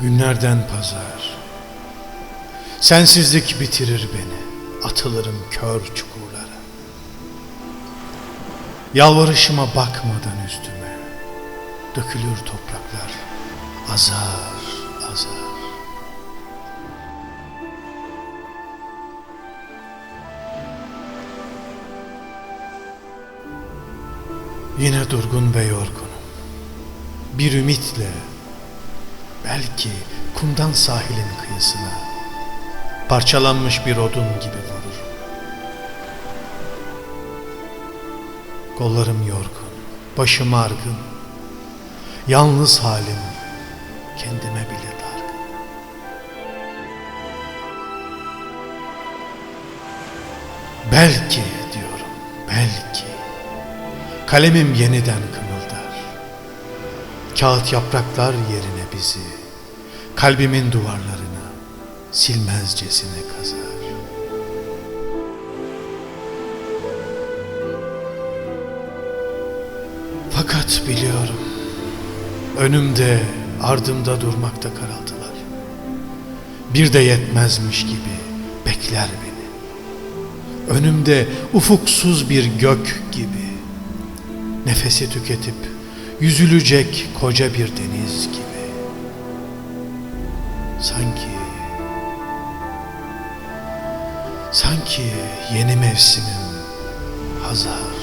Günlerden pazar. Sensizlik bitirir beni. Atılırım kör çukurlara. Yalvarışıma bakmadan üstüme. Dökülür topraklar. Azar azar. Yine durgun ve yorgunum. Bir ümitle belki kumdan sahilin kıyısına parçalanmış bir odun gibi vururum. Kollarım yorgun, başım argın. Yalnız halim kendime bile dargın. Belki diyorum, belki. Kalemim yeniden kımıldar. Kağıt yapraklar yerine bizi, kalbimin duvarlarına silmezcesine kazar. Fakat biliyorum, önümde, ardımda durmakta karaltılar. Bir de yetmezmiş gibi bekler beni. Önümde ufuksuz bir gök gibi nefesi tüketip yüzülecek koca bir deniz gibi. Sanki sanki yeni mevsimim hazar.